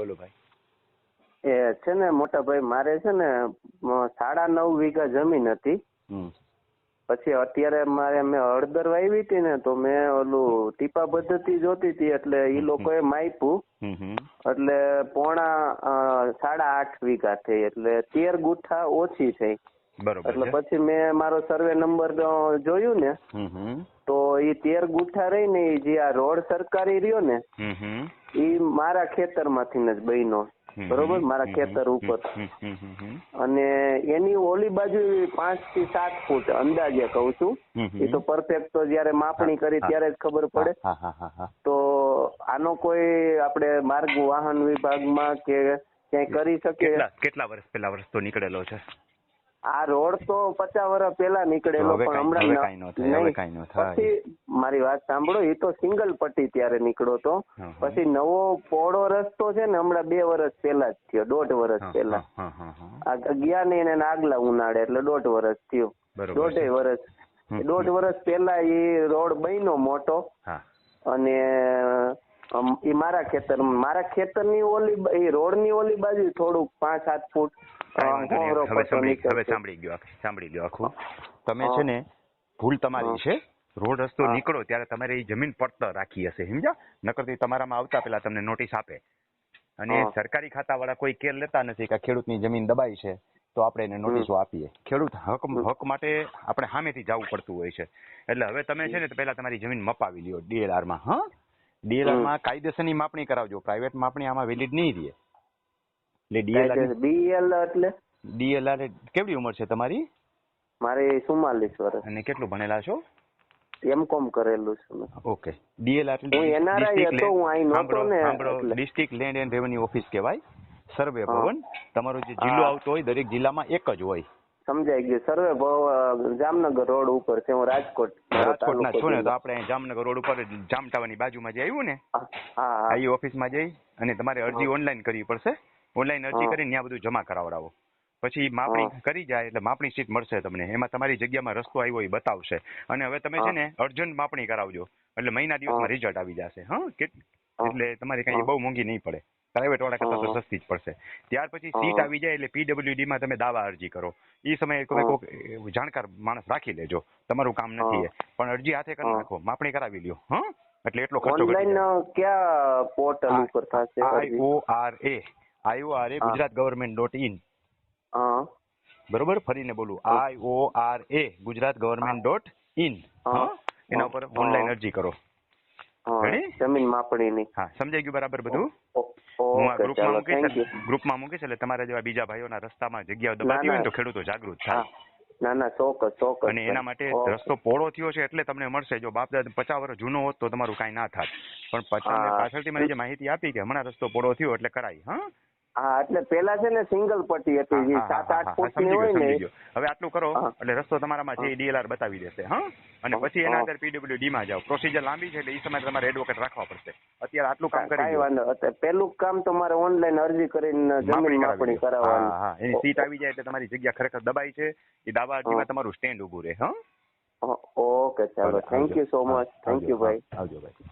બોલો ભાઈ. એ છે ને મોટા ભાઈ મારે છે ને સાડા નવ વીઘા જમીન હતી. પછી અત્યારે મારે મેં હળદર વાવી હતી ને તો મેં ઓલું ટીપા પદ્ધતિ જોતી હતી એટલે ઈ લોકોએ માપ્યું. એટલે પોણા સાડા આઠ વીઘા થઈ એટલે તેર ગુઠા ઓછી થઈ. એટલે પછી મેં મારો સર્વે નંબર જોયું ને તો એ તેર ગુઠા રહી ને જે આ રોડ સરકારી રહ્યો ને ઈ મારા ખેતરમાંથી જ બહેનો બરોબર? મારા ખેતર ઉપર. અને એની ઓલી બાજુ પાંચથી સાત ફૂટ અંદાજે કહું છું. એ તો પરફેક્ટ તો જયારે માપણી કરી ત્યારે જ ખબર પડે. હા હા હા હા. તો આનો કોઈ આપણે માર્ગ વાહન વિભાગમાં કે ક્યાંય કરી શકીએ? કેટલા કેટલા વર્ષ તો નીકળેલો છે? આ રોડ તો પચાસ વર્ષ પહેલા નીકળેલો પણ હમણાં. પછી મારી વાત સાંભળો એ તો સિંગલ પટ્ટી ત્યારે નીકળ્યો તો. પછી નવો પોળો રસ્તો છે ને હમણાં બે વર્ષ પહેલા જ થયો દોઢ વર્ષ પહેલા. ગયા નહીં ને એના આગલા ઉનાળે એટલે દોઢ વર્ષ થયો. દોઢે વર્ષ. દોઢ વર્ષ પહેલા એ રોડ બન્યો મોટો અને ઈ મારા ખેતર મારા ખેતરની ઓલી એ રોડની ઓલી બાજુ થોડુંક પાંચ સાત ફૂટ હવે સાંભળી ગયો સાંભળી ગયો આખું, તમે છે ને ભૂલ તમારી છે. રોડ રસ્તો નીકળો ત્યારે તમારે એ જમીન પડતર રાખી હશે સમજા નકરથી તમારામાં આવતા પેલા તમને નોટિસ આપે. અને સરકારી સરકારી ખાતાવાળા કોઈ કેર લેતા નથી કે ખેડૂતની જમીન દબાઈ છે તો આપણે એને નોટિસો આપીએ. ખેડૂત હક હક માટે આપણે સામેથી જવું પડતું હોય છે. એટલે હવે તમે છે ને પહેલા તમારી જમીન મપાવી લ્યો ડીએલઆરમાં હા? DLR માં કાયદેસરની માપણી કરાવજો. પ્રાઇવેટ માપણી આમાં વેલિડ નહીં રહે. એટલે DLR બીએલ એટલે? ડીએલઆર કેવડી ઉંમર છે તમારી? મારે ચુમ્માલીસ વર્ષ. અને કેટલું ભણેલા છો? એમ કોમ કરેલું છે ઓકે. ડીએલઆર હું એનઆરઆઈ હતો, હું અહીં નહોતો ને district land and revenue office કહેવાય. સર્વે. ભવન. તમારો જે જિલ્લો આવતો હોય દરેક જિલ્લામાં એક જ હોય. સમજાઈ ગયું. સર્વે ભવ જામનગર રોડ ઉપર છે. હું રાજકોટ તાલુકો છો ને તો. આપણે જામનગર રોડ ઉપર જામટાવાની બાજુમાં જે આવ્યું ને? હા હા ઓફિસમાં જઈ અને તમારે અરજી. ઓનલાઈન કરવી પડશે. ઓનલાઈન અરજી કરીને ત્યાં બધું જમા કરાવડાવો. પછી માપણી કરી જાય એટલે માપણી સીટ મળશે તમને. એમાં તમારી જગ્યામાં રસ્તો આવ્યો એ બતાવશે. અને હવે તમે છે ને અર્જન્ટ માપણી કરાવજો. એટલે મહિના દિવસમાં રિઝલ્ટ આવી જશે. હા એટલે તમારે કઈ. બહુ મોંઘી નહીં પડે. પ્રાઇવેટ વાળા કરતા તો હા. સસ્તી જ પડશે ત્યાર પછી હા. સીટ આવી જાય એટલે પીડબ્લ્યુડી માં તમે દાવા અરજી કરો એ સમયે કોઈ હા. કોઈક જાણકાર માણસ રાખી લેજો તમારું કામ નથી હા. એ પણ અરજી હાથે કરી હા. નાખો માપણી કરાવી લ્યો હા એટલે એટલો ખર્ચો ઘટી ઓનલાઈન જાય. ક્યાં પોર્ટલ ઉપર થશે અરજી? આઈઓઆરએ આઈઓઆરએ હા. ગુજરાત ગવર્મેન્ટ ડોટ ઇન હા બરોબર ફરીને બોલું હા. IORA Gujarat government dot in હા. એના ઉપર હા. ઓનલાઈન અરજી કરો હા Ready? જમીન માપણીની હા સમજાઈ ગયું બરાબર બધું ઓ- હું આ ગ્રુપમાં મૂકીશ એટલે- ગ્રુપમાં મૂકીશ એટલે તમારા જેવા બીજા ભાઈઓના રસ્તામાં જગ્યાઓ દબાતી હોય. તો ખેડૂતો જાગૃત થાય. ના ના ચોક્કસ ચોક્કસ. અને એના માટે રસ્તો પોળો થયો છે એટલે તમને મળશે. જો બાપ દાદા પચાસ વર્ષ જૂનો હોત તો તમારું કાંઈ ના થાત. પણ પચાસ પાછળથી મને જે માહિતી આપી કે હમણાં રસ્તો પોળો થયો એટલે કરાય હા? હા એટલે પેલા છે ને સિંગલ પટ્ટી હતી જે સાત આઠ ફૂટની હોય ને હવે આટલું કરો એટલે રસ્તો તમારામાં હા. ડીએલઆર બતાવી દેશે હા? અને પછી એના અંદર પીડબ્લ્યુડી માં જાવ પ્રોસિજર લાંબી છે એટલે એ સમયે તમારે એડવોકેટ રાખવા પડશે. અત્યારે આટલું કામ કરી વાંધો પેલું કામ તમારે ઓનલાઈન અરજી કરીને જમીન માપણી કરાવવાની. હા, એની સીટ આવી જાય એટલે તમારી જગ્યા ખરેખર દબાઈ છે. એ દાવા અરજીમાં તમારું સ્ટેન્ડ ઊભું રહે હા? ઓકે ચાલો. Thank you so much thank you ભાઈ. આવજો ભાઈ.